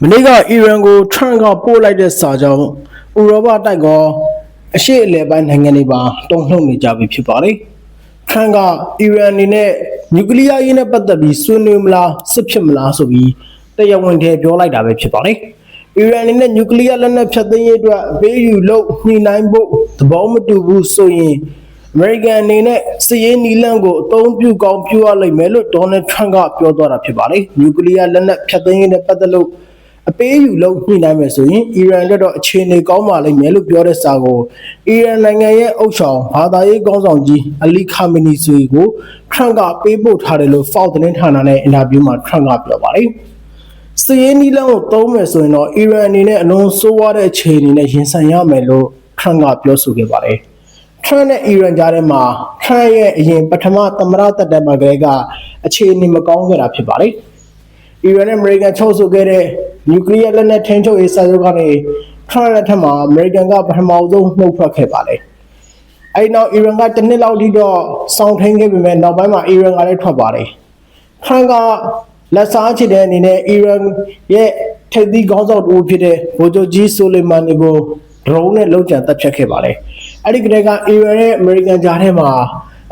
မနေ့ကအီရန်ကိုထရန့်ကပို့လိုက်တဲ့စာကြောင့်ဥရောပတိုက်ကအရှေ့အလယ်ပိုင်းနိုင်ငံတွေပါတုံ့နှုတ်နေကြပြီဖြစ်ပါတယ်ထရန့်ကအီရန်အနေနဲ့နျူကလ িয়ার ရေးနဲ့ပတ်သက်ပြီးဆွေးနွေးမလားစစ်ဖြစ်မလားဆိုပြီးတရားဝင်တည်းပြောလိုက်တာပဲဖြစ်ပါတယ်အီရန်အနေနဲ့နျူကလ িয়ার လက်နက်ဖြတ်သိမ်းရေးအတွက်အပေးယူလုပ်ညှိနှိုင်းဖို့သဘောမတူဘူးဆိုရင်အမေရိကန်အနေနဲ့စည်ရေးနီလန့်ကိုအသုံးပြုကောင်းပြုရလိမ့်မယ်လို့ဒေါ်နယ်ထရန့်ကပြောသွားတာဖြစ်ပါတယ်နျူကလ িয়ার လက်နက်ဖြတ်သိမ်းရေးနဲ့ပတ်သက်လို့ အပေးယူလုပ်ညှိနှိုင်းမယ်ဆိုရင်အီရန်အတွက်တော့အခြေအနေကောင်းပါလိမ့်မယ်လို့ပြောတဲ့စာကိုအီရန်နိုင်ငံရဲ့အုပ်ဆောင်ဘာသာရေးခေါင်းဆောင်ကြီးအလီခါမီနီဆွေကိုထရန့်ကပေးပို့ထားတယ်လို့ Fox သတင်းဌာနနဲ့အင်တာဗျူးမှာထရန့်ကပြောပါတယ်စည်ရေးနီလန့်ကိုသုံးမယ်ဆိုရင်တော့အီရန်အနေနဲ့အလွန်ဆိုးဝါးတဲ့အခြေအနေနဲ့ရင်ဆိုင်ရမယ်လို့ထရန့်ကပြောဆိုခဲ့ပါတယ်။ထရန့်နဲ့အီရန်ကြားထဲမှာထရန့်ရဲ့အရင်ပထမသမ္မတသက်တမ်းမှာကလေးကအခြေအနေမကောင်းခဲ့တာဖြစ်ပါတယ်။ အီရန်နဲ့အမေရိကန်ချုပ်ဆိုခဲ့တဲ့နျူကလ িয়ার လက်နက်ထိန်းချုပ်ရေးစာချုပ်ကနေထရန့်လက်ထက်မှာအမေရိကန်ကပထမဆုံးနှုတ်ထွက်ခဲ့ပါတယ်။အဲဒီနောက်အီရန်ကတစ်နှစ်လောက်ထိတော့စောင့်ထိန်ခဲ့ပေမဲ့နောက်ပိုင်းမှာအီရန်ကလည်းထွက်ပါတယ်။ထရန့်ကလက်စားချစ်တဲ့အနေနဲ့အီရန်ရဲ့ထိပ်သီးခေါင်းဆောင်တူဖြစ်တဲ့ဗိုလ်ချုပ်ကြီးဆိုလီမန်နီကိုဒရုန်းနဲ့လုံခြံတပ်ဖြတ်ခဲ့ပါတယ်။အဲ့ဒီကတည်းကအီရန်ရဲ့အမေရိကန်ကြားထဲမှာ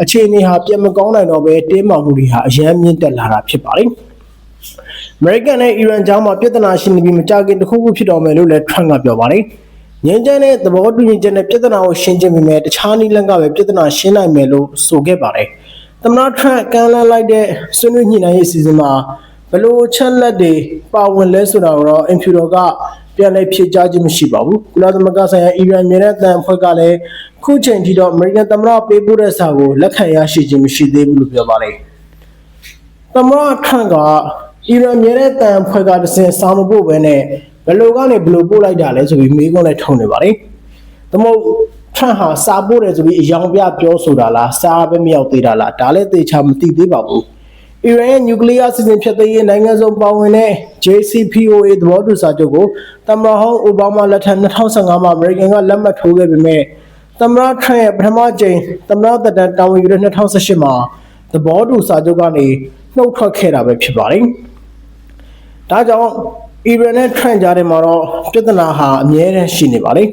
အခြေအနေဟာပြန်မကောင်းနိုင်တော့ပဲတင်းမာမှုတွေဟာအယမ်းမြင့်တက်လာတာဖြစ်ပါတယ်။ အမေရိကန်နဲ့အီရန်ကြားမှာပြဿနာရှိနေပြီးမကြခင်တစ်ခုခုဖြစ်တော်မယ်လို့လည်းထရန့်ကပြောပါတယ်။ငြင်းချမ်းတဲ့သဘောတူညီချက်နဲ့ပြဿနာကိုရှင်းချင်းပေမဲ့တခြားနည်းလမ်းကပဲပြဿနာရှင်းနိုင်မယ်လို့ဆိုခဲ့ပါတယ်။သမ္မတထရန့်ကမ်းလှမ်းလိုက်တဲ့ဆွေးနွေးညှိနှိုင်းရေးအစီအစဉ်မှာဘယ်လိုချက်လက်တွေပါဝင်လဲဆိုတာကိုတော့အင်ဖြူတော်ကပြန်လည်ဖြေကြားခြင်းမရှိပါဘူး။ကုလသမဂ္ဂဆိုင်ရာအီရန်မြေတဲ့တန်အဖွဲ့ကလည်းခုချိန်ထိတော့အမေရိကန်သမ္မတပေးပို့တဲ့စာကိုလက်ခံရရှိခြင်းမရှိသေးဘူးလို့ပြောပါတယ်။သမ္မတထရန့်က အီရန်မြေတဲ့တန်ဖွဲ့ကတစင်စာမပို့ဘဲနဲ့ဘယ်လိုကနေဘယ်လိုပို့လိုက်တာလဲဆိုပြီးမေးခွန်းလည်းထုံနေပါတယ်။သမုတ်ထရန့်ဟာစာပို့တယ်ဆိုပြီးအယောင်ပြပြောဆိုတာလားစာပဲမရောက်သေးတာလားဒါလည်းသေချာမသိသေးပါဘူး။အီရန်ရဲ့နျူကလ িয়ার စီစဉ်ဖြတ်သိမ်းရေးနိုင်ငံစုံပါဝင်တဲ့ JCPOA သဘောတူစာချုပ်ကိုသမ္မတဟောင်းအိုဘားမားလက်ထက်2015မှာအမေရိကန်ကလက်မှတ်ထိုးခဲ့ပေမဲ့သမ္မတထရန့်ရဲ့ပထမကြိမ်သမ္မတသက်တမ်းတာဝန်ယူတဲ့2018မှာသဘောတူစာချုပ်ကနေနှုတ်ထွက်ခဲ့တာပဲဖြစ်ပါတယ်။ ဒါကြောင့်အီရန်နဲ့ထရန့်ကြားထဲမှာတော့ပြဿနာဟာအမြဲတမ်းရှိနေပါလေ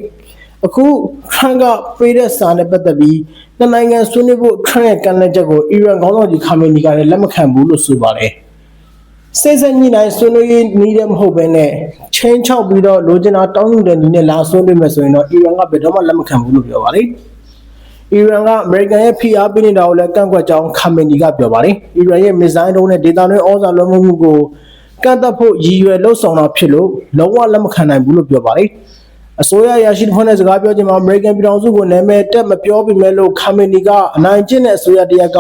အခုထရန့်ကပေးတဲ့စာနဲ့ပတ်သက်ပြီးနှစ်နိုင်ငံဆွေးနွေးဖို့ထရန့်ရဲ့ကန့်လန့်ချက်ကိုအီရန်ခေါင်းဆောင်ကြီးခါမီနီကလည်းလက်မခံဘူးလို့ဆိုပါတယ်စိတ်ဆက်ညှိနှိုင်းဆွေးနွေးရေးနည်းတဲ့မဟုတ်ဘဲနဲ့ချင်းချောက်ပြီးတော့လိုချင်တာတောင်းယူတဲ့နည်းနဲ့လာဆွေးနွေးမယ်ဆိုရင်တော့အီရန်ကဘယ်တော့မှလက်မခံဘူးလို့ပြောပါတယ်အီရန်ကအမေရိကန်ရဲ့ဖိအားပေးနေတာကိုလည်းကန့်ကွက်ကြောင်းခါမီနီကပြောပါတယ်။အီရန်ရဲ့မစ်ဇိုင်းဒုံးနဲ့ဒေတာတွင်းဩဇာလွှမ်းမိုးမှုကို ကန့်သက်ဖို့ရည်ရွယ်လှုပ်ဆောင်တာဖြစ်လို့လုံးဝလက်မခံနိုင်ဘူးလို့ပြောပါတယ်။အစိုးရရရှိတဲ့ဖွဲ့နဲ့စကားပြောချိန်မှာအမေရိကန်ပြည်ထောင်စုကိုနာမည်တက်မပြောပြမဲလို့ခါမီနီကအနိုင်ကျင့်တဲ့အစိုးရတရက်က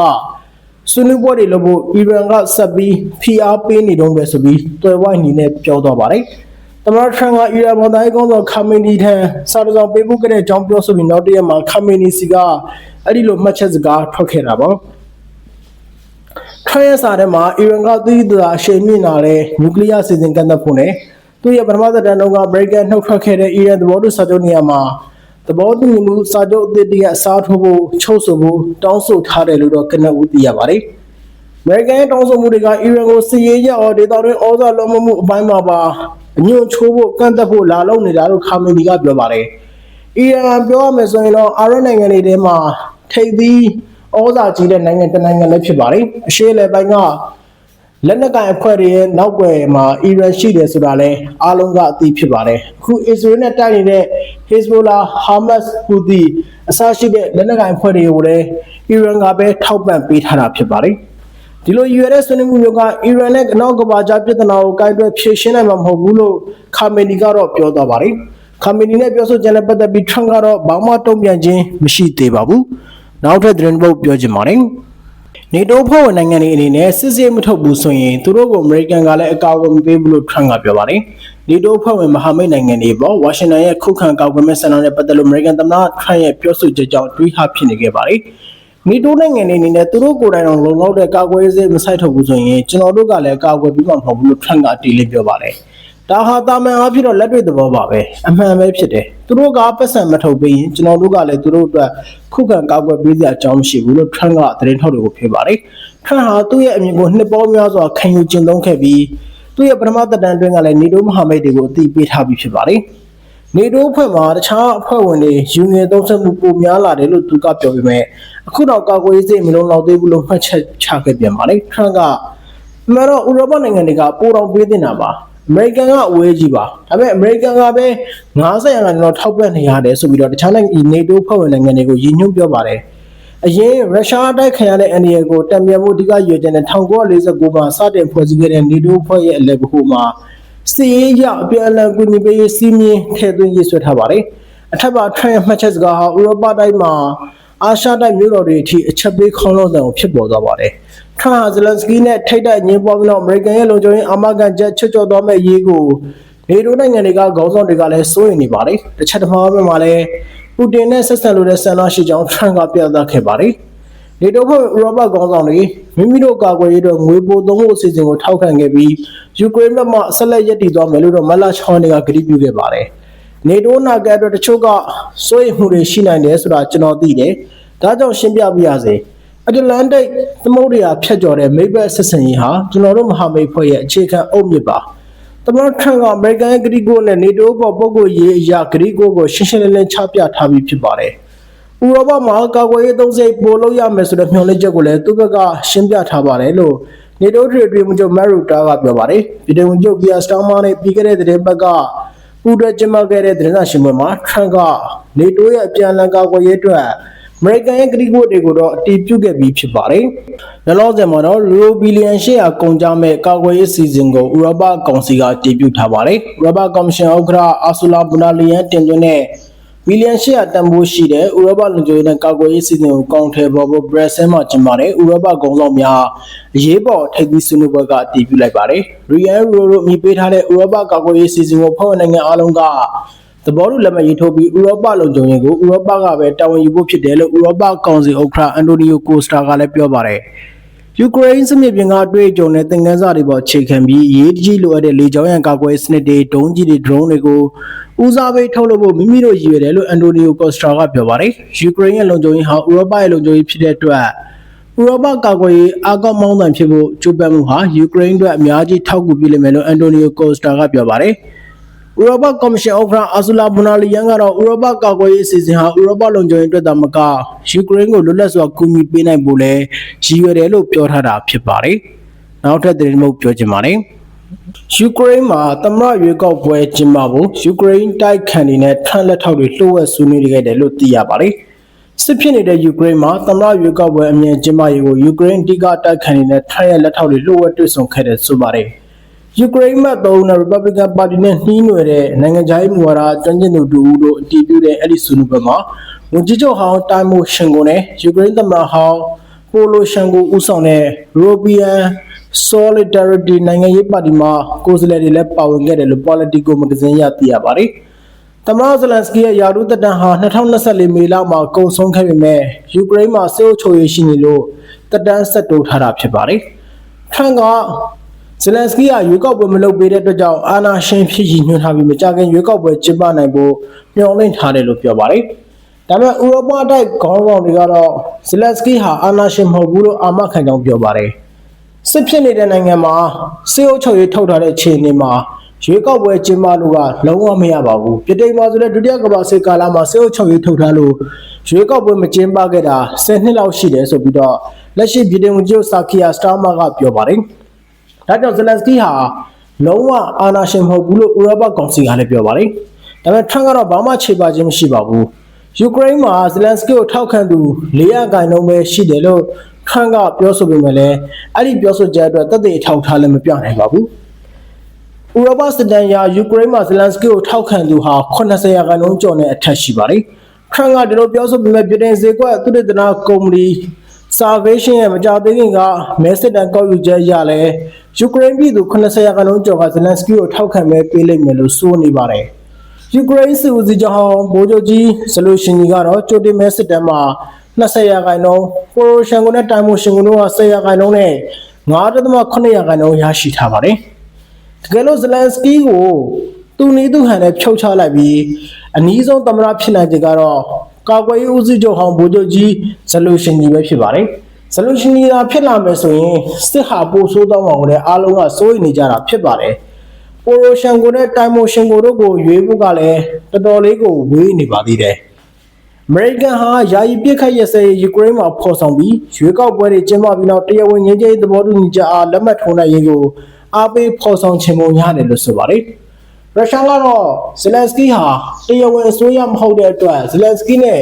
ဆွေးနွေးပွဲတွေလုပ်ဖို့အီရန်ကဆက်ပြီးဖိအားပေးနေတော့ပဲဆိုပြီးတွယ်ဝိုင်းနေနဲ့ပြောသွားပါတယ်။သမ္မတထရန့်ကအီရန်ဝန်တိုင်းကောင်းဆောင်ခါမီနီထံစာတစောင်ပေးပို့ခဲ့တဲ့အကြောင်းပြောဆိုပြီးနောက်တရက်မှာခါမီနီစီကအဲ့ဒီလိုမှတ်ချက်စကားထွက်ခဲ့တာပါ ခရရဲ့စာထဲမှာအီရန်ကသီးသအရှိန်မြင့်လာတဲ့နျူကလ িয়ার စီစဉ်ကန့်သတ်ဖို့နဲ့သူ့ရဲ့ပထမသက်တမ်းတုန်းကအမေရိကန်နှုတ်ထွက်ခဲ့တဲ့အီရန်သဘောတူစာချုပ်နေရာမှာသဘောတူညီမှုစာချုပ်အသစ်တရက်အစားထိုးဖို့ချုပ်ဆိုဖို့တောင်းဆိုထားတယ်လို့တော့ကနဦးသိရပါတယ်။အမေရိကန်ရဲ့တောင်းဆိုမှုတွေကအီရန်ကိုစစ်ရေးရအောင်ဒေသတွင်းဩဇာလွှမ်းမိုးမှုအပိုင်းမှာပါအညွန့်ချိုးဖို့ကန့်သက်ဖို့လာလုံးနေတာလို့ခါမီနီကပြောပါတယ်။အီရန်ပြောရမယ်ဆိုရင်တော့အာရပ်နိုင်ငံတွေထဲမှာထိပ်သီး ဩဇာကြီးတဲ့နိုင်ငံတစ်နိုင်ငံလည်းဖြစ်ပါတယ်။အရှေ့အလယ်ပိုင်းကလက်နက်ကိုင်အဖွဲ့တွေရဲ့နောက်ွယ်မှာအီရန်ရှိတယ်ဆိုတာလည်းအားလုံးကအသိဖြစ်ပါတယ်။အခုအစ္စရေးနဲ့တိုက်နေတဲ့ Hezbollah, Hamas, Houthi အစရှိတဲ့လက်နက်ကိုင်အဖွဲ့တွေကိုလည်းအီရန်ကပဲထောက်ပံ့ပေးထားတာဖြစ်ပါတယ်။ဒီလိုရွယ်တဲ့ဆွေးနွေးမှုမျိုးကအီရန်နဲ့အနောက်ကဘာကြားပြဿနာကိုကိုင်တွယ်ဖြေရှင်းနိုင်မှာမဟုတ်ဘူးလို့ခါမီနီကတော့ပြောသွားပါတယ်။ခါမီနီနဲ့ပြောဆိုချက်နဲ့ပတ်သက်ပြီးထရန့်ကတော့ဘာမှတုံ့ပြန်ခြင်းမရှိသေးပါဘူး။ နောက်ထပ်သတင်းပုတ်ပြောချင်ပါတယ်။နေတိုးဖွဲ့ဝင်နိုင်ငံတွေအနေနဲ့စစ်စစ်မထုတ်ဘူးဆိုရင်သူတို့ကိုအမေရိကန်ကလည်းအကောက်အကွယ်မပေးဘူးလို့ထရန့်ကပြောပါတယ်။နေတိုးဖွဲ့ဝင်မဟာမိတ်နိုင်ငံတွေပေါ်ဝါရှင်တန်ရဲ့ခုခံကောက်ကွယ်မဲ့ဆန္ဒနဲ့ပတ်သက်လို့အမေရိကန်သမ္မတထရန့်ရဲ့ပြောဆိုချက်ကြောင့်တွေးဟဖြစ်နေခဲ့ပါတယ်။မီတိုနိုင်ငံတွေအနေနဲ့သူတို့ကိုယ်တိုင်တော့လုံလောက်တဲ့ကာကွယ်ရေးစိတ်မဆိုင်ထုတ်ဘူးဆိုရင်ကျွန်တော်တို့ကလည်းကာကွယ်ပြီးမှမဟုတ်ဘူးလို့ထရန့်ကအတီးလေးပြောပါတယ်။ ဒါဟာတာမန်အားဖြင့်တော့လက်တွေ့သဘောပါပဲအမှန်ပဲဖြစ်တယ်။သူတို့ကပတ်စံမထုတ်ပေးရင်ကျွန်တော်တို့ကလည်းသူတို့အတွက်ခုခံကာကွယ်ပေးစရာအကြောင်းမရှိဘူးလို့ထရန့်ကသတင်းထောက်တွေကိုပြောပါတယ်။ထရန့်ဟာသူ့ရဲ့အမြင်ကိုနှစ်ပေါင်းများစွာခံယူကျင့်သုံးခဲ့ပြီးသူ့ရဲ့ပထမသက်တမ်းအတွင်းကလည်းနေတိုးမဟာမိတ်တွေကိုအသိပေးထားပြီးဖြစ်ပါတယ်နေတိုးအဖွဲ့မှာတခြားအဖွဲ့ဝင်တွေယူငယ်သုံးဆက်မှုပိုများလာတယ်လို့သူကပြောပေမဲ့အခုတော့ကာကွယ်ရေးစိတ်မလုံးလောက်သေးဘူးလို့မှတ်ချက်ချခဲ့ပြန်ပါတယ်ထရန့်ကအမှန်တော့ဥရောပနိုင်ငံတွေကပိုတော်ပေးတင်တာပါ အမေရိကန်ကအဝေးကြီးပါဒါပေမဲ့အမေရိကန်ကပဲ90ရာခိုင်နှုန်းထောက်ပံ့နေရတယ်ဆိုပြီးတော့တခြားနိုင်ငံနေတိုးဖွဲ့ဝင်နိုင်ငံတွေကိုရည်ညွှန်းပြောပါတယ်အရင်ရုရှားအတိုက်ခံရတဲ့အန်ဒီယေကိုတံပြန်မှုအဓိကရွေးတဲ့1949မှာစတင်ဖွဲ့စည်းခဲ့တဲ့နေတိုးဖွဲ့ရဲ့အလက်ဘဟုမှာစီးရေးရအပြန်အလှန်ကူညီပေးရေးစီးမြင်ထည့်သွင်းရေးဆွဲထားပါတယ်အထက်ပါထရန့်မှတ်ချက်စကားဟာဥရောပတိုင်းမှာအာရှတိုက်မြို့တော်တွေအထိအချက်ပေးခေါင်းလုံးစံကိုဖြစ်ပေါ်သွားပါတယ် ထရန့်ဟာဇလန်စကီနဲ့ထိတ်တိုက်ညင်းပွားပြီးတော့အမေရိကန်ရဲ့လုံခြုံရေးအာမခံချက်ချွတ်ချော်သွားမဲ့ရေးကိုနေတိုးနိုင်ငံတွေကခေါင်းဆောင်တွေကလည်းစိုးရိမ်နေပါတယ်တစ်ချက်တစ်မှားပဲမှာလည်းပူတင်နဲ့ဆက်ဆံလို့တဲ့ဆန္ဒရှိကြောင်းထရန့်ကပြသခဲ့ပါတယ်နေတိုးဖွဲ့ဥရောပခေါင်းဆောင်တွေမိမိတို့ကာကွယ်ရေးအတွက်ငွေပိုသုံးဖို့အစီအစဉ်ကိုထောက်ခံခဲ့ပြီးယူကရိန်းဘက်မှဆက်လက်ရည်တည်သွားမယ်လို့တော့မလာချောင်းတွေကကတိပြုခဲ့ပါတယ်နေတိုးနာကအတွက်တချို့ကစိုးရိမ်မှုတွေရှိနိုင်တယ်ဆိုတာကျွန်တော်သိတယ်။ဒါကြောင့်ရှင်းပြပြရစေ။ အတလန်တိတ်သမုဒ္ဒရာဖြတ်ကျော်တဲ့မိဘဆက်ဆံရေးဟာကျွန်တော်တို့မဟာမိတ်ဖွဲ့ရဲ့အခြေခံအုတ်မြစ်ပါ။သမတော်ထန်ကအမေရိကန်ရဲ့ဂရီကိုနဲ့နေတိုးပေါ်ပုဂ္ဂိုလ်ရေးအရာဂရီကိုကိုရှင်းရှင်းလင်းလင်းချပြထားပြီးဖြစ်ပါတယ်။ဥရောပမှာကာကွယ်ရေးသုံးစိတ်ပို့လို့ရမယ်ဆိုတဲ့မျှော်လင့်ချက်ကိုလည်းသူ့ဘက်ကရှင်းပြထားပါတယ်လို့နေတိုးထရီတွင်မှုချုပ်မက်ရူတာကပြောပါတယ်။ပြည်ထောင်ချုပ်ပီယာစတောင်းမာနဲ့ပြီးခဲ့တဲ့တဲ့ဘက်ကပူးတွဲကျင်းပခဲ့တဲ့သတင်းစာရှင်းပွဲမှာထရန့်ကနေတိုးရဲ့အပြန်အလှန်ကာကွယ်ရေးအတွက် အမေရိကန်ရဲ့ကတိကဝတ်တွေကိုတော့အတည်ပြုခဲ့ပြီးဖြစ်ပါတယ်။လောလောဆယ်မှာတော့လူဘီလီယံ800ကုန်ကြမဲ့ကာကွယ်ရေးစီစဉ်ကိုဥရောပကောင်စီကအတည်ပြုထားပါတယ်။ဥရောပကော်မရှင်ဥက္ကဋ္ဌအာဆူလာဘူနာလီယန်တင်သွင်းတဲ့ဘီလီယံ800တန်ဖိုးရှိတဲ့ဥရောပလူမျိုးရေးနဲ့ကာကွယ်ရေးစီစဉ်ကိုကောင်ထဲပေါ်ဖို့ဘရက်ဆဲမှာကျင်းပတဲ့ဥရောပကောင်ဆောင်များအရေးပေါ်ထိပ်သီးဆွေးနွေးပွဲကအတည်ပြုလိုက်ပါတယ်။ရီယန်ရိုရိုမြည်ပေးထားတဲ့ဥရောပကာကွယ်ရေးစီစဉ်ကိုဖွဲ့ဝင်နိုင်ငံအလုံးက သဘောတူလက်မှတ်ရေးထိုးပြီးဥရောပလုံခြုံရေးကိုဥရောပကပဲတာဝန်ယူဖို့ဖြစ်တယ်လို့ဥရောပကောင်စီဥက္ကဋ္ဌအန်တိုနီယိုကိုစတာကလည်းပြောပါတယ်။ယူကရိန်းစစ်မြေပြင်ကအတွေ့အကြုံနဲ့သင်ခန်းစာတွေပေါ်အခြေခံပြီးအရေးတကြီးလိုအပ်တဲ့လေကြောင်းရန်ကာကွယ်ရေးစနစ်တွေဒုံးကြီးတွေ drone တွေကိုဦးစားပေးထုတ်လုပ်ဖို့မိမိတို့ရည်ရွယ်တယ်လို့အန်တိုနီယိုကော့စတာကပြောပါတယ်။ယူကရိန်းရဲ့လုံခြုံရေးဟာဥရောပရဲ့လုံခြုံရေးဖြစ်တဲ့အတွက်ဥရောပကာကွယ်ရေးအကောက်မောင်းတန်ဖြစ်ဖို့ကြိုးပမ်းမှုဟာယူကရိန်းအတွက်အများကြီးထောက်ကူပြုလိမ့်မယ်လို့အန်တိုနီယိုကော့စတာကပြောပါတယ်။ ဥရောပကော်မရှင်ဥက္ကဋ္ဌအာဆူလာဘူနာလီယန်ကတော့ဥရောပကာကွယ်ရေးအစီအစဉ်ဟာဥရောပလုံခြုံရေးအတွက်သာမကယူကရိန်းကိုလွတ်လပ်စွာကူညီပေးနိုင်ဖို့လည်းရည်ရွယ်တယ်လို့ပြောထားတာဖြစ်ပါတယ်။နောက်ထပ်သတင်းမှုပြောချင်ပါတယ်။ယူကရိန်းမှာသမရရွေးကောက်ပွဲကျင်းပဖို့ယူကရိန်းတိုက်ခန်တွေနဲ့ထန့်လက်ထောက်တွေလှုပ်ဝက်ဆွေးနွေးခဲ့တယ်လို့သိရပါတယ်။စစ်ဖြစ်နေတဲ့ယူကရိန်းမှာသမရရွေးကောက်ပွဲအမြင်ကျင်းပရေးကိုယူကရိန်းအဓိကတိုက်ခန်တွေနဲ့ထန့်ရဲ့လက်ထောက်တွေလှုပ်ဝက်တွေ့ဆုံခဲ့တယ်ဆိုပါတယ်။ ယူကရိန်းမှသုံးတဲ့ Republican Party နဲ့နှီးနွယ်တဲ့နိုင်ငံခြားရေးမူဝါဒကျွမ်းကျင်သူတူဦးတို့အတည်ပြုတဲ့အဲ့ဒီဆွေးနွေးပွဲမှာဝန်ကြီးချုပ်ဟောင်းတိုင်မိုရှင်ကိုနဲ့ယူကရိန်းသမ္မတဟောင်းပိုလိုရှန်ကိုဦးဆောင်တဲ့ European Solidarity နိုင်ငံရေးပါတီမှကိုယ်စားလှယ်တွေလည်းပါဝင်ခဲ့တယ်လို့ Politico မဂ္ဂဇင်းရသိရပါတယ်။သမ္မတဇလန်စကီရဲ့ယာရုသက်တမ်းဟာ2024မေလမှာကုန်ဆုံးခဲ့ပေမဲ့ယူကရိန်းမှာစစ်အုပ်ချုပ်ရေးရှိနေလို့သက်တမ်းဆက်တိုးထားတာဖြစ်ပါတယ်။ထရန့်က ဇလန်စကီကရွေးကောက်ပွဲမလုပ်ပေးတဲ့အတွက်ကြောင့်အာနာရှင်ဖြစ်ရည်ညွှန်းထားပြီးမကြခင်ရွေးကောက်ပွဲကျင်းပနိုင်ဖို့မျှော်လင့်ထားတယ်လို့ပြောပါတယ်။ဒါပေမဲ့ဥရောပတိုက်ခေါင်းဆောင်တွေကတော့ဇလန်စကီဟာအာနာရှင်မဟုတ်ဘူးလို့အာမခံကြောင်းပြောပါတယ်။စစ်ဖြစ်နေတဲ့နိုင်ငံမှာစစ်အုပ်ချုပ်ရေးထုတ်ထားတဲ့အခြေအနေမှာရွေးကောက်ပွဲကျင်းပလို့ကလုံးဝမရပါဘူး။ပြည်တိုင်မှာဆိုတဲ့ဒုတိယကမ္ဘာစစ်ကာလမှာစစ်အုပ်ချုပ်ရေးထုတ်ထားလို့ရွေးကောက်ပွဲမကျင်းပခဲ့တာ10နှစ်လောက်ရှိတယ်ဆိုပြီးတော့လက်ရှိပြည်တိုင်ဝန်ကြီးဆာကီယာစတာမာကပြောပါတယ်။ ဒါကြောင့်ဇလန်စကီဟာလုံးဝအာဏာရှင်မဟုတ်ဘူးလို့ဥရောပကောင်စီကလည်းပြောပါတယ်။ဒါပေမဲ့ထရန့်ကတော့ဘာမှခြေပါခြင်းမရှိပါဘူး။ယူကရိန်းမှာဇလန်စကီကိုထောက်ခံသူ400ခိုင်နှုန်းပဲရှိတယ်လို့ထရန့်ကပြောဆိုပေမဲ့လည်းအဲ့ဒီပြောဆိုချက်အတွက်တသက်အထောက်ထားလည်းမပြနိုင်ပါဘူး။ဥရောပစစ်တမ်းအရယူကရိန်းမှာဇလန်စကီကိုထောက်ခံသူဟာ80ရာခိုင်နှုန်းကျော်နဲ့အထက်ရှိပါတယ်။ထရန့်ကဒီလိုပြောဆိုပေမဲ့ပြည်တိုင်စေကွက်သူတည်တနာကုမ္ပဏီ Salvation ရဲ့မကြသေးခင်ကမဲစစ်တမ်းကောက်ယူချက်အရလဲယူကရိန်းပြည်သူ80ရာခိုင်နှုန်းကျော်ကဇလန်စကီကိုထောက်ခံမဲပေးလိမ့်မယ်လို့ဆိုနေပါတယ်။ယူကရိန်းစစ်ဦးစီးချုပ်ဟောင်းဗိုလ်ချုပ်ကြီးဇလိုရှင်ကြီးကတော့ကြိုတင်မဲစစ်တမ်းမှာ20ရာခိုင်နှုန်းပိုရိုရှန်ကိုနဲ့တိုင်မိုရှင်ကိုတို့က10ရာခိုင်နှုန်းနဲ့9.8ရာခိုင်နှုန်းရရှိထားပါတယ်။တကယ်လို့ဇလန်စကီကိုသူနီးသူဟန်နဲ့ဖြုတ်ချလိုက်ပြီးအနည်းဆုံးသမ္မတဖြစ်နိုင်တဲ့ကတော့ ကာကွယ်ရေးဦးစီးချုပ်ဟောင်းဗိုလ်ချုပ်ကြီးဇလိုရှင်ကြီးပဲဖြစ်ပါတယ်။ဇလူရှင်ကြီးသာဖြစ်လာမယ်ဆိုရင်စစ်ဟာပိုဆိုးတော့မှာကိုလည်းအားလုံးကစိုးရိမ်နေကြတာဖြစ်ပါတယ်ပိုရိုရှန်ကိုနဲ့တိုင်မိုရှင်ကိုတို့ကိုရွေးဖို့ကလည်းတော်တော်လေးကိုဝေးနေပါသေးတယ်အမေရိကန်ဟာယာယီပြစ်ခတ်ရစဲယူကရိန်းမှာဖော်ဆောင်ပြီးရွေးကောက်ပွဲတွေကျင်းပပြီးနောက်တရားဝင်ငြိမ်းချမ်းရေးသဘောတူညီချက်အားလက်မှတ်ထိုးနိုင်ရေးကိုအားပေးဖော်ဆောင်ခြင်းပုံရတယ်လို့ဆိုပါတယ် ရုရှားကတော့ဇလန်စကီဟာတရားဝင်အစိုးရမဟုတ်တဲ့အတွက်ဇလန်စကီနဲ့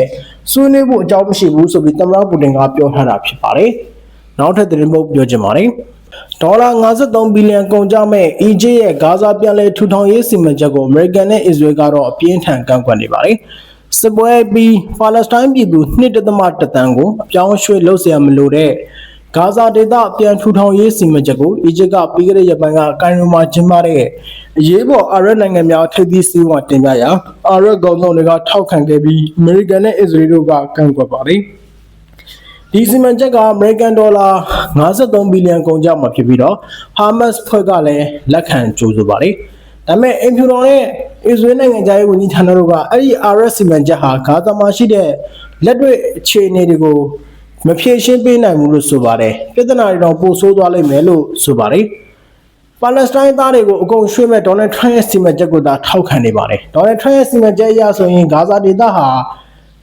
ဆွေးနွေးဖို့အကြောင်းမရှိဘူးဆိုပြီးသမ္မတပူတင်ကပြောထားတာဖြစ်ပါတယ်။နောက်ထပ်သတင်းပုတ်ပြောချင်ပါတယ်။ဒေါ်လာ53ဘီလီယံကုန်ကြမဲ့အီဂျစ်ရဲ့ဂါဇာပြန်လည်ထူထောင်ရေးစီမံချက်ကိုအမေရိကန်နဲ့အစ္စရေးကတော့အပြင်းထန်ကန့်ကွက်နေပါတယ်။စစ်ပွဲပြီးပါလက်စတိုင်းပြည်သူ1.1တန်းကိုအပြောင်းရွှေ့လုပ်เสียမလို့တဲ့ ဂါဇာဒေသပြန်ထူထောင်ရေးစီမံချက်ကိုအီဂျစ်ကပြီးခဲ့တဲ့ရက်ပိုင်းကကိုင်ရိုမှာကျင်းပတဲ့အရေးပေါ်အာရပ်နိုင်ငံများထိပ်သီးစည်းဝေးတင်ပြရာအာရပ်ကောင်ဆောင်တွေကထောက်ခံခဲ့ပြီးအမေရိကန်နဲ့အစ္စရေးတို့ကကန့်ကွက်ပါတယ်။ဒီစီမံချက်ကအမေရိကန်ဒေါ်လာ53ဘီလီယံကုန်ကျမှာဖြစ်ပြီးတော့ဟာမတ်စ်ဖွဲ့ကလည်းလက်ခံကြိုးဆိုပါတယ်။ဒါပေမဲ့အင်ဖြူတော်နဲ့အစ္စရေးနိုင်ငံသားရေးဝန်ကြီးဌာနတို့ကအဲ့ဒီ RS စီမံချက်ဟာဂါဇာမှာရှိတဲ့လက်တွေ့အခြေအနေတွေကို မဖြေရှင်းပေးနိုင်ဘူးလို့ဆိုပါတယ်။ပြဿနာတွေတော့ပိုဆိုးသွားလိမ့်မယ်လို့ဆိုပါတယ်။ပါလက်စတိုင်းသားတွေကိုအကုန်ရွှေ့မဲ့ဒေါ်နယ်ထရန့်ရဲ့စီမံချက်ကိုသာထောက်ခံနေပါတယ်။ဒေါ်နယ်ထရန့်ရဲ့စီမံချက်အရဆိုရင်ဂါဇာဒေသဟာ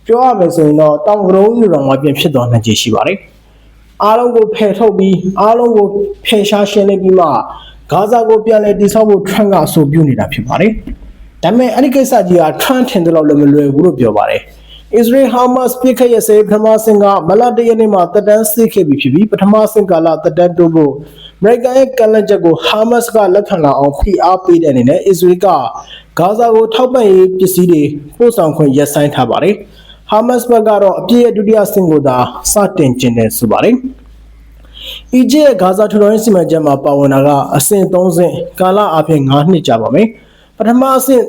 ပြောရမယ်ဆိုရင်တော့တောင်ကရုံးယူတော်မှာပြင်ဖြစ်သွားနိုင်ခြေရှိပါတယ်။အားလုံးကိုဖယ်ထုတ်ပြီးအားလုံးကိုဖယ်ရှားရှင်းလင်းပြီးမှဂါဇာကိုပြန်လည်တည်ဆောက်ဖို့ထရန့်ကအဆိုပြုနေတာဖြစ်ပါတယ်။ဒါပေမဲ့အဲ့ဒီကိစ္စကြီးကထရန့်ထင်တယ်လို့လည်းမလွယ်ဘူးလို့ပြောပါတယ်။ Israel Hamas ပြစ်ခတ်ရစေပထမဆင့်ကမလတရနေ့မှာတက်တန်းစစ်ခဲ့ပြီးဖြစ်ပြီးပထမဆင့်ကာလတက်တန်းတိုးဖို့အမေရိကန်ရဲ့ကန့်လန့်ချက်ကို Hamas ကလက်ခံလာအောင်ဖိအားပေးတဲ့အနေနဲ့ Israel ကဂါဇာကိုထောက်ပံ့ရေးပစ္စည်းတွေပို့ဆောင်ခွင့်ရပ်ဆိုင်းထားပါတယ်။ Hamas ဘက်ကတော့အပြည့်ရဲ့ဒုတိယဆင့်ကိုသာစတင်ကျင်းတယ်ဆိုပါတယ်။အီဂျစ်ရဲ့ဂါဇာထူထောင်ရေးစီမံချက်မှာပါဝင်တာကအဆင့်3ဆင့်ကာလအပြင်9နှစ်ကြာပါမယ်။ပထမအဆင့်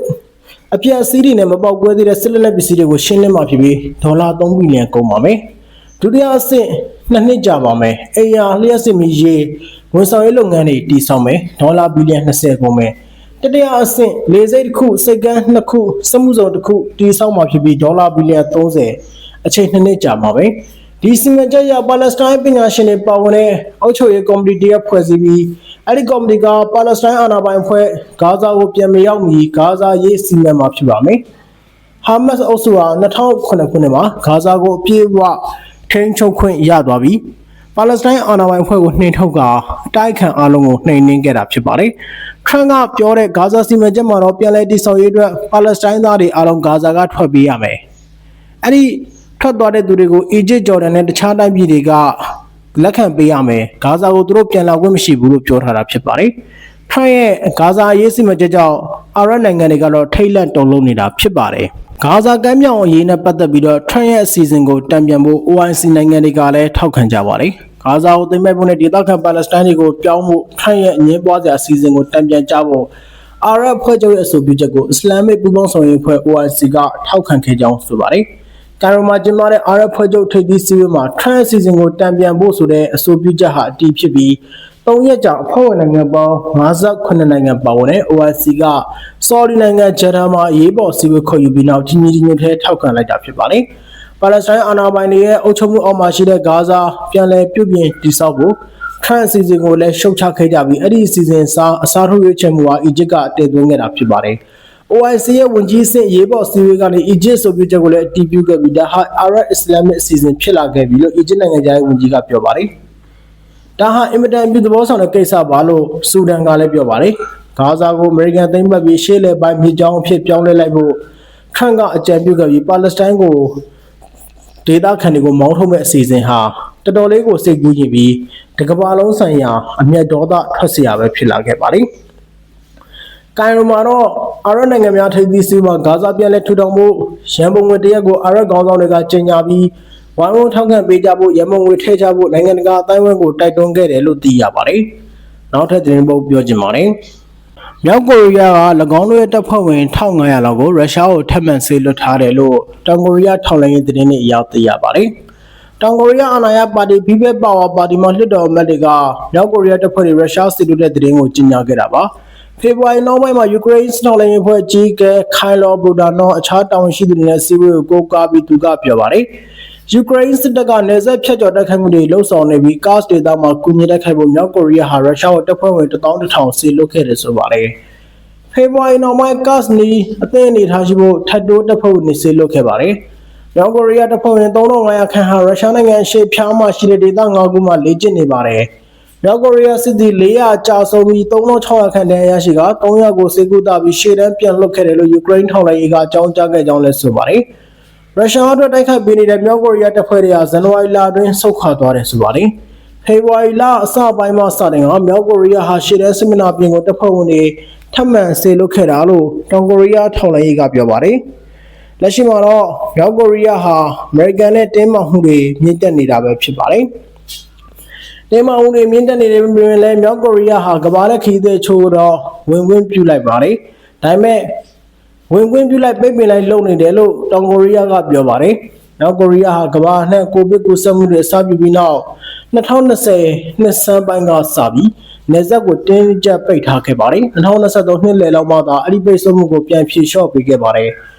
အပြည့်အစည်းတွေနဲ့မပေါက်ကွဲသေးတဲ့စစ်လက်လက်ပစ္စည်းတွေကိုရှင်းလင်းမှာဖြစ်ပြီးဒေါ်လာ3ဘီလီယံကုန်ပါမယ်။ဒုတိယအဆင့်နှစ်နှစ်ကြာပါမယ်။အိယာလျှက်စစ်မီရေးဝန်ဆောင်ရေးလုပ်ငန်းတွေတည်ဆောက်မယ်။ဒေါ်လာဘီလီယံ20ကုန်မယ်။တတိယအဆင့်လေဆိပ်တစ်ခုစိတ်ကမ်းနှစ်ခုစက်မှုဇုံတစ်ခုတည်ဆောက်မှာဖြစ်ပြီးဒေါ်လာဘီလီယံ30အချိန်နှစ်နှစ်ကြာပါမယ်။ ဒီစီမံချက်ရပါလက်စတိုင်းပညာရှင်တွေပါဝင်တဲ့အောက်ချုပ်ရေးကော်မတီတရက်ဖွဲ့စည်းပြီးအဲ့ဒီကော်မတီကပါလက်စတိုင်းအာဏာပိုင်ဖွဲ့ဂါဇာကိုပြန်မရောက်မီဂါဇာရေးစီမံမှာဖြစ်ပါမယ်။ဟာမတ်အုပ်စုဟာ2009ခုနှစ်မှာဂါဇာကိုအပြည့်အဝထိန်းချုပ်ခွင့်ရသွားပြီးပါလက်စတိုင်းအာဏာပိုင်ဖွဲ့ကိုနှင်ထုတ်ကာအတိုက်ခံအလုံးကိုနှိမ်နင်းခဲ့တာဖြစ်ပါတယ်။ထရန့်ကပြောတဲ့ဂါဇာစီမံချက်မှာတော့ပြန်လည်တည်ဆောက်ရေးအတွက်ပါလက်စတိုင်းသားတွေအလုံးဂါဇာကထွက်ပြေးရမယ်။အဲ့ဒီ ထွက်သွားတဲ့သူတွေကိုအီဂျစ်ဂျော်ဒန်နဲ့တခြားတိုင်းပြည်တွေကလက်ခံပေးရမယ်။ဂါဇာကိုသူတို့ပြန်လာခွင့်မရှိဘူးလို့ပြောထားတာဖြစ်ပါတယ်။ထရန့်ရဲ့ဂါဇာရေးစီမံချက်ကြောင့်အာရပ်နိုင်ငံတွေကတော့ထိတ်လန့်တုန်လှုပ်နေတာဖြစ်ပါတယ်။ဂါဇာကမ်းမြောင်အရေးနဲ့ပတ်သက်ပြီးတော့ထရန့်ရဲ့အစီအစဉ်ကိုတံပြန်ဖို့ OIC နိုင်ငံတွေကလည်းထောက်ခံကြပါတယ်။ဂါဇာကိုသိမ်းပိုက်ဖို့နဲ့ဒေသခံပါလက်စတိုင်းတွေကိုပြောင်းဖို့ထရန့်ရဲ့အငင်းပွားစရာအစီအစဉ်ကိုတံပြန်ကြဖို့အာရပ်ဖွဲ့ချုပ်ရဲ့အဆိုပြုချက်ကိုအစ္စလာမစ်ပူးပေါင်းဆောင်ရွက်ဖွဲ့ OIC ကထောက်ခံခဲ့ကြောင်းဆိုပါတယ်။ ကာရိုမာကျင်းပတဲ့အာရပ်ဖွဲ့ချုပ်ထိပ်သီးစည်းဝေးမှာထရန့်အစီအစဉ်ကိုတံပြန်ဖို့ဆိုတဲ့အဆိုပြုချက်ဟာအတည်ဖြစ်ပြီး၃ရက်ကြာအဖွဲ့ဝင်နိုင်ငံပေါင်း58နိုင်ငံပါဝင်တဲ့ OIC ကဆော်ဒီနိုင်ငံဂျက်ဒါမှာအရေးပေါ်စည်းဝေးခေါ်ယူပြီးနောက်ကြီးကြီးညွတ်ထဲထောက်ခံလိုက်တာဖြစ်ပါတယ်။ပါလက်စတိုင်းအာဏာပိုင်တွေရဲ့အုပ်ချုပ်မှုအောက်မှာရှိတဲ့ဂါဇာပြန်လည်ပြုပြင်တည်ဆောက်ဖို့ထရန့်အစီအစဉ်ကိုလည်းရှုတ်ချခဲ့ကြပြီးအဲ့ဒီအစီအစဉ်စားအစားထိုးရွေးချယ်မှုဟာအီဂျစ်ကတည်သွင်းခဲ့တာဖြစ်ပါတယ်။ OIC ရဲ့ဝန်ကြီးဆင့်ရေးပေါ်စီဝေးကနေ Egypt ဆိုပြီးချက်ကိုလည်းအတည်ပြုခဲ့ပြီးဒါဟာ Arab Islamic အစီအစဉ်ဖြစ်လာခဲ့ပြီလို့ Egypt နိုင်ငံသားရဲ့ဝန်ကြီးကပြောပါတယ်။ဒါဟာအင်မတန်ပြုသဘောဆောင်တဲ့ကိစ္စပါလို့ဆူဒန်ကလည်းပြောပါတယ်။ဂါဇာကိုအမေရိကန်သိမ်းပတ်ပြီးရှေ့လယ်ပိုင်းမြေကြောင်းအဖြစ်ပြောင်းလဲလိုက်ဖို့ခန့်ကအကြံပြုခဲ့ပြီးပါလက်စတိုင်းကိုဒေသခံတွေကိုမောင်းထုတ်မဲ့အစီအစဉ်ဟာတော်တော်လေးကိုစိတ်ကူးညစ်ပြီးတကမ္ဘာလုံးဆိုင်ရာအမျက်ဒေါသထွက်စရာပဲဖြစ်လာခဲ့ပါတယ်။ ကိုင်ရိုမာတော့အာရပ်နိုင်ငံများထိပ်သီးစည်းဝေးမှာဂါဇာပြန်လဲထူထောင်မှုရန်ပုံငွေတရက်ကိုအာရပ်ခေါင်းဆောင်တွေကကြေညာပြီးဝိုင်းဝန်းထောက်ခံပေးကြဖို့ရန်ပုံငွေထည့်ချဖို့နိုင်ငံတကာအတိုင်းအဝန်းကိုတိုက်တွန်းခဲ့တယ်လို့သိရပါတယ်။နောက်ထပ်သတင်းပုတ်ပြောချင်ပါတယ်။မြောက်ကိုရီးယားက၎င်းတို့ရဲ့တပ်ဖွဲ့ဝင်1500လောက်ကိုရုရှားကိုထပ်မံဆေးလွှတ်ထားတယ်လို့တောင်ကိုရီးယားထောက်လှမ်းရေးသတင်းတွေအရသိရပါတယ်။တောင်ကိုရီးယားအာဏာရပါတီ People Power ပါတီမှလွှတ်တော်အမတ်တွေကမြောက်ကိုရီးယားတပ်ဖွဲ့တွေရုရှားစစ်တပ်တဲ့သတင်းကိုကြေညာခဲ့တာပါ။ ဖေဖော်ဝါရီနောက်ပိုင်းမှာယူကရိန်းစတော်လိုင်းအဖွဲ့ကြီးကခိုင်လောဘူဒါနောအခြားတာဝန်ရှိသူတွေနဲ့စီးပွားရေးကိုကိုးကားပြီးသူကပြောပါတယ်။ယူကရိန်းစစ်တပ်ကနေဆက်ဖြတ်ကျော်တိုက်ခိုက်မှုတွေလှုံ့ဆော်နေပြီးကာ့စ်ဒေသမှာကုညီတိုက်ခိုက်ဖို့မြောက်ကိုရီးယားဟာရုရှားကိုတပ်ဖွဲ့ဝင်11000စီလုခဲ့တယ်ဆိုပါတယ်။ဖေဖော်ဝါရီနောက်ပိုင်းကာ့စ်နီအသင်းအနေထားရှိဖို့ထပ်တိုးတပ်ဖွဲ့ဝင်တွေစီလုခဲ့ပါတယ်။မြောက်ကိုရီးယားတပ်ဖွဲ့ဝင်3500ခန့်ဟာရုရှားနိုင်ငံရှေ့ဖြားမှရှိတဲ့ဒေသ9ခုမှာလေ့ကျင့်နေပါတယ်။ မြောက်ကိုရီးယားစစ်သည်400ကြာဆုံးပြီး3600ခန့်တန်းရရှိက300ကိုစေကူတာပြီးရှေ့တန်းပြန်လွတ်ခဲ့တယ်လို့ယူကရိန်းထောက်လှမ်းရေးကအကြောင်းကြားခဲ့ကြောင်းလည်းဆိုပါတယ်။ရုရှားအတွက်တိုက်ခိုက်ပေးနေတဲ့မြောက်ကိုရီးယားတပ်ဖွဲ့တွေကဇန်နဝါရီလအတွင်းဆုတ်ခွာသွားတယ်ဆိုပါတယ်။ဖေဖော်ဝါရီလအစပိုင်းမှာစတင်ကမြောက်ကိုရီးယားဟာရှေ့တန်းစစ်မျက်နှာပြင်ကိုတပ်ဖွဲ့ဝင်တွေထပ်မံဆေလွတ်ခဲ့တာလို့တောင်ကိုရီးယားထောက်လှမ်းရေးကပြောပါတယ်။လက်ရှိမှာတော့မြောက်ကိုရီးယားဟာအမေရိကန်နဲ့တင်းမာမှုတွေမြင့်တက်နေတာပဲဖြစ်ပါတယ်။ တင်းမာမှုတွေမြင့်တက်နေတဲ့ပြင်လည်းမြောက်ကိုရီးယားဟာကမ္ဘာလက်ခီးသေးချိုးတော့ဝင်ဝင်ပြုလိုက်ပါတယ်။ဒါပေမဲ့ဝင်ခွင့်ပြုလိုက်ပိတ်ပင်လိုက်လုပ်နေတယ်လို့တောင်ကိုရီးယားကပြောပါတယ်။နောက်ကိုရီးယားဟာကမ္ဘာနဲ့ကိုဗစ်ကူးစက်မှုတွေအစပြုပြီးနောက်2020နှစ်စမ်းပိုင်းကစပြီးနေဆက်ကိုတင်းကျပ်ပိတ်ထားခဲ့ပါတယ်။2023နှစ်လယ်လောက်မှသာအဲ့ဒီပိတ်ဆို့မှုကိုပြန်ဖြေလျှော့ပေးခဲ့ပါတယ်။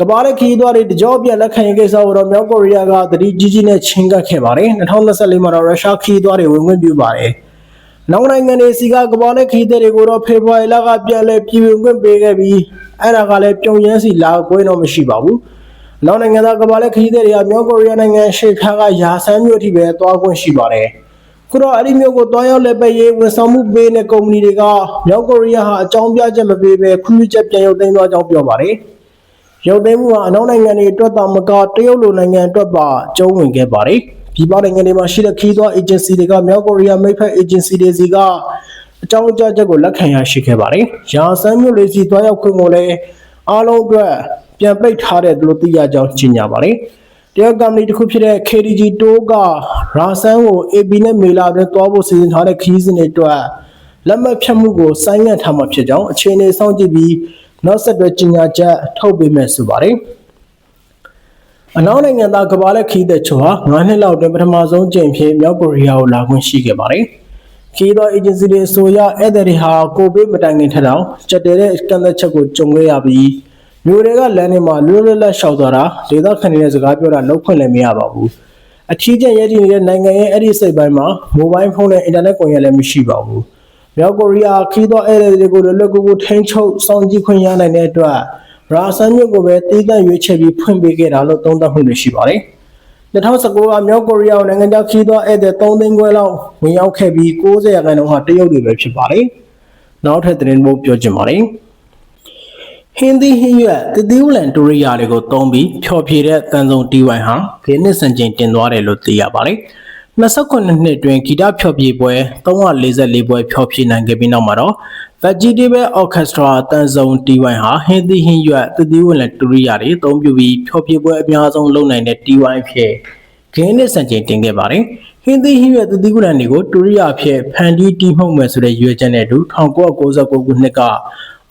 ကမ္ဘာရဲ့ခီးသွားတွေတကြောပြန်လက်ခံရေးကိစ္စကိုတော့မြောက်ကိုရီးယားကတတိကြီးကြီးနဲ့ချင်းကပ်ခဲ့ပါတယ်။2024မှာတော့ရုရှားခီးသွားတွေဝင်ခွင့်ပြုပါတယ်။နောက်နိုင်ငံတွေစီကကမ္ဘာနဲ့ခီးတဲ့တွေကိုတော့ဖေဖော်ဝါရီလကပြန်လဲပြည်ဝင်ခွင့်ပေးခဲ့ပြီးအဲ့ဒါကလည်းပြုံရမ်းစီလာကွင်းတော့မရှိပါဘူး။နောက်နိုင်ငံသားကမ္ဘာလက်ခီးတဲ့တွေကမြောက်ကိုရီးယားနိုင်ငံရှေ့ဖျားကယာဆန်းမြို့အထိပဲသွားခွင့်ရှိပါတယ်။ခုတော့အဲ့ဒီမြို့ကိုတွားရောက်လက်ပဲရေးဝန်ဆောင်မှုပေးတဲ့ကုမ္ပဏီတွေကမြောက်ကိုရီးယားဟာအကြောင်းပြချက်မပေးဘဲခွင့်ပြုချက်ပြန်ရုပ်သိမ်းသွားကြောင်းပြောပါတယ်။ ရုပ်သိမ်းမှုဟာအနောက်နိုင်ငံတွေအတွက်သာမကတရုတ်လိုနိုင်ငံအတွက်ပါအကျုံးဝင်ခဲ့ပါတယ်။ပြည်ပနိုင်ငံတွေမှာရှိတဲ့ခီးသွွားအေဂျင်စီတွေကမြောက်ကိုရီးယားမိတ်ဖက်အေဂျင်စီတွေစီကအကြောင်းကြားချက်ကိုလက်ခံရရှိခဲ့ပါတယ်။ရာဆန်းမြို့လေးစီတွားရောက်ခွင့်ကိုလည်းအားလုံးအတွက်ပြန်ပိတ်ထားတယ်လို့သိရကြောင်းကြေညာပါတယ်။တရုတ်ကမ္ပဏီတစ်ခုဖြစ်တဲ့ KDG တိုးကရာဆန်းကို AB နဲ့မေလာအတွင်းတွားဖို့စီစဉ်ထားတဲ့ခီးစဉ်တွေအတွက်လက်မှတ်ဖြတ်မှုကိုဆိုင်းငံ့ထားမှာဖြစ်ကြောင်းအခြေအနေစောင့်ကြည့်ပြီး နောက်ဆက်တွဲကြေညာချက်ထုတ်ပေးမယ်ဆိုပါတယ်။အနောက်နိုင်ငံသားကမ္ဘာလက်ခီးတဲ့ချောဟာ9နှစ်လောက်တွင်ပထမဆုံးကြိမ်ဖြစ်မြောက်ကိုရီးယားကိုလာခွင့်ရှိခဲ့ပါတယ်။ခီးသောအေဂျင်စီတွေဆိုရဧည့်သည်တွေဟာကိုဗစ်မတိုင်ခင်ထက်တောင်ကြက်တဲတဲ့ကန့်သက်ချက်ကိုကြုံခဲ့ရပြီးမြို့တွေကလမ်းတွေမှာလွတ်လွတ်လပ်လျှောက်သွားတာဒေသခံတွေနဲ့စကားပြောတာလောက်ခွင့်လည်းမရပါဘူး။အထီးကျန်ရည်တည်နေတဲ့နိုင်ငံရဲ့အဲ့ဒီစိတ်ပိုင်းမှာမိုဘိုင်းဖုန်းနဲ့အင်တာနက်ကွန်ရက်လည်းမရှိပါဘူး။ မြောက်ကိုရီးယားခီးသောဧည့်သည်တွေကိုလွယ်လွယ်ကူကူထိန်းချုပ်စောင့်ကြည့်ခွင့်ရနိုင်တဲ့အတွက်ရာဆန်မြို့ကိုပဲတည်တံ့ရွေးချယ်ပြီးဖွင့်ပေးခဲ့တာလို့သုံးသပ်မှုတွေရှိပါတယ်။2019ကမြောက်ကိုရီးယားကိုနိုင်ငံခြားခီးသွွားဧည့်သည်3သိန်းခွဲလောက်ဝင်ရောက်ခဲ့ပြီး90ရာခိုင်နှုန်းဟာတရုတ်တွေပဲဖြစ်ပါတယ်။နောက်ထပ်သတင်းပို့ပြောချင်ပါတယ်။ဟင်းသီးဟင်းရွက်တတိဝလန်ဒိုရီယာတွေကိုတုံးပြီးဖျော်ဖြေတဲ့တန်ဆုံတီဝိုင်ဟာခင်းနှစ်စံချိန်တင်သွားတယ်လို့သိရပါတယ်။ 29နှစ်တွင်ဂီတဖျော်ဖြေပွဲ344ပွဲဖျော်ဖြေနိုင်ခဲ့ပြီးနောက်မှာတော့ Vegetable Orchestra တန်ဆုံတီဝိုင်ဟာဟင်းသီးဟင်းရွက်တတိဝလန်ဒိုရီယာတွေအသုံးပြုပြီးဖျော်ဖြေပွဲအများဆုံးလုပ်နိုင်တဲ့တီဝိုင်ဖြစ်ခင်းနှစ်စံချိန်တင်ခဲ့ပါတယ်။ဟင်းသီးဟင်းရွက်တတိဝလန်တွေကိုဒိုရီယာဖြစ်ဖန်တီးတီးမှုတ်မယ်ဆိုတဲ့ရွေးချက်နဲ့အတူ1999ခုနှစ်က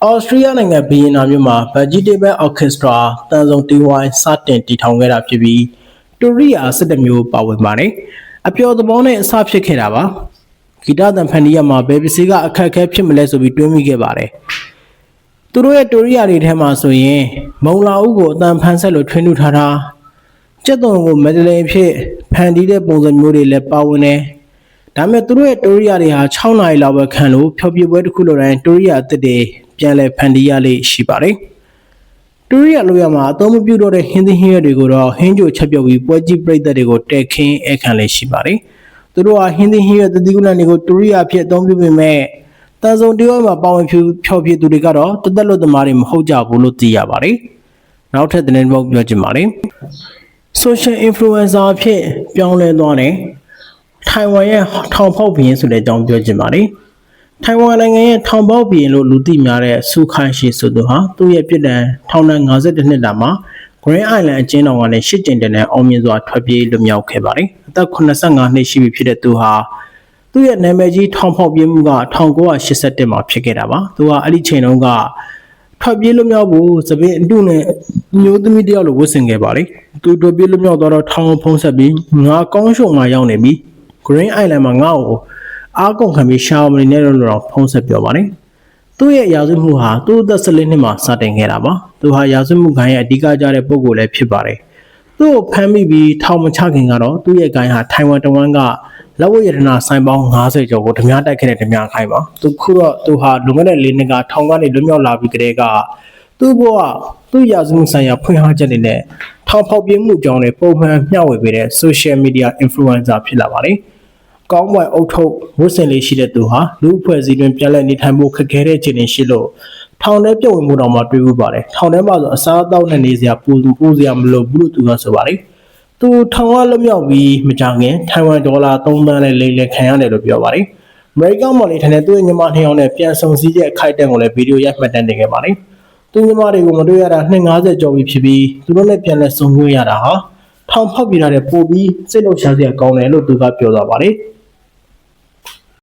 အော်စတြီးယားနိုင်ငံဘီယင်နာမြို့မှာ Vegetable Orchestra တန်ဆုံတီဝိုင်းစတင်တည်ထောင်ခဲ့တာဖြစ်ပြီးတူရီယာ17မျိုးပါဝင်ပါတယ်။ အပျော်သဘောနဲ့အစဖြစ်ခဲ့တာပါ။ဂီတသံဖန်တီးရမှာဘယ်ပစ္စည်းကအခက်အခဲဖြစ်မလဲဆိုပြီးတွေးမိခဲ့ပါတယ်။သူတို့ရဲ့တူရီယာတွေထဲမှာဆိုရင်မုံလာဦးကိုအတန်ဖန်ဆက်လို့ထွင်းထူထားတာကျက်သွန်ကိုမက်ဒလင်ဖြစ်ဖန်တီးတဲ့ပုံစံမျိုးတွေလည်းပါဝင်တယ်။ဒါပေမဲ့သူတို့ရဲ့တူရီယာတွေဟာ6နာရီလောက်ပဲခံလို့ဖျော်ဖြေပွဲတစ်ခုလိုတိုင်းတူရီယာအသစ်တွေပြန်လည်ဖန်တီးရလိမ့်ရှိပါတယ်။ တူရီယာလိုရမှာအသုံးမပြုတော့တဲ့ဟင်းသီးဟင်းရွက်တွေကိုတော့ဟင်းကြိုချက်ပြုတ်ပြီးပွဲကြီးပြိတ္တတွေကိုတဲခင်းအခန့်လေးရှိပါတယ်။သူတို့ဟာဟင်းသီးဟင်းရွက်တတိကုလန်တွေကိုတူရီယာဖြစ်အသုံးပြုပေမဲ့တန်ဆုံတရွက်မှာပါဝင်ဖြူဖျော်ဖြေသူတွေကတော့တသက်လွတ်သမားတွေမဟုတ်ကြဘူးလို့သိရပါတယ်။နောက်ထပ်သတင်းပုတ်ပြောချင်ပါတယ်။ social influencer အဖြစ်ပြောင်းလဲသွားတယ်။ထိုင်ဝမ်ရဲ့ထောင်ဖောက်ဘရင်ဆိုတဲ့အကြောင်းပြောချင်ပါတယ်။ ထိုင်ဝမ်နိုင်ငံရဲ့ထောင်ပေါက်ဘရင်လို့လူသိများတဲ့ဆူခိုင်ရှီဆိုသူဟာသူ့ရဲ့ပြည်တံထောင်ဒဏ်52နှစ်တာမှာ Green Island အကျဉ်းတော်ကနေရှစ်ကျင်တဲ့နဲ့အောင်မြင်စွာထွက်ပြေးလွတ်မြောက်ခဲ့ပါတယ်။အသက်85နှစ်ရှိပြီဖြစ်တဲ့သူဟာသူ့ရဲ့နာမည်ကြီးထောင်ဖောက်ပြေးမှုက1981မှာဖြစ်ခဲ့တာပါ။သူဟာအဲ့ဒီချိန်တုန်းကထွက်ပြေးလွတ်မြောက်ဖို့သပင်အတုနဲ့မျိုးသမီးတယောက်လိုဝတ်ဆင်ခဲ့ပါလေ။သူထွက်ပြေးလွတ်မြောက်သွားတော့ထောင်ဖုံးဆက်ပြီးငါကောင်းရှုံမှာရောက်နေပြီ။ Green Island မှာငါ့ကို အားကုန်ခံပြီးရှာမနေနဲ့လို့တော့ဖုံးဆက်ပြောပါတယ်။သူ့ရဲ့ရာဇဝတ်မှုဟာသူ့အသက်14နှစ်မှာစတင်ခဲ့တာပါ။သူဟာရာဇဝတ်မှုခံရဲ့အဓိကကြတဲ့ပုံကိုယ်လည်းဖြစ်ပါတယ်။သူ့ကိုဖမ်းမိပြီးထောင်မချခင်ကတော့သူ့ရဲ့ဂိုင်းဟာထိုင်ဝမ်တဝမ်းကလက်ဝတ်ရတနာဆိုင်ပေါင်း90ကျော်ကိုဓမြတိုက်ခဲ့တဲ့ဓမြခိုင်းပါသူခုတော့သူဟာလွန်ခဲ့တဲ့၄နှစ်ကထောင်ကနေလွတ်မြောက်လာပြီးကတည်းကသူ့ဘဝသူ့ရာဇဝတ်ဆိုင်ရာဖွင့်ဟချက်တွေနဲ့ထောင်ဖောက်ပြမှုကြောင့်လည်းပုံမှန်မျှဝေပေးတဲ့ social media influencer ဖြစ်လာပါတယ် ကောင်းမွန်အုပ်ထုပ်ဝတ်ဆင်လေးရှိတဲ့သူဟာလူအဖွဲ့အစည်းတွင်ပြန်လည်နေထိုင်ဖို့ခက်ခဲတဲ့အခြေအနေရှိလို့ထောင်ထဲပြုတ်ဝင်မှုတောင်မှတွေးဘူးပါတယ်ထောင်ထဲမှာဆိုအစားအသောက်နဲ့နေစရာပူပူစရာမလိုဘူးလို့သူကဆိုပါတယ်သူထောင်ကလွတ်မြောက်ပြီးမကြခင်ထိုင်ဝမ်ဒေါ်လာ3သန်းနဲ့လိမ်လည်ခံရတယ်လို့ပြောပါတယ်အမေရိကန်မော်လီထိုင်တဲ့သူ့ရဲ့ညီမနှစ်ယောက်နဲ့ပြန်ဆုံစည်းတဲ့အခိုက်အတန့်ကိုလည်းဗီဒီယိုရိုက်မှတ်တမ်းတင်ခဲ့ပါတယ်သူညီမတွေကိုမတွေ့ရတာ250ကျော်ပြီဖြစ်ပြီးသူတို့နဲ့ပြန်လဲဆုံတွေ့ရတာဟာထောင်ဖောက်ပြတာတဲ့ပို့ပြီးစိတ်လှုပ်ရှားစရာကောင်းတယ်လို့သူကပြောသွားပါတယ်။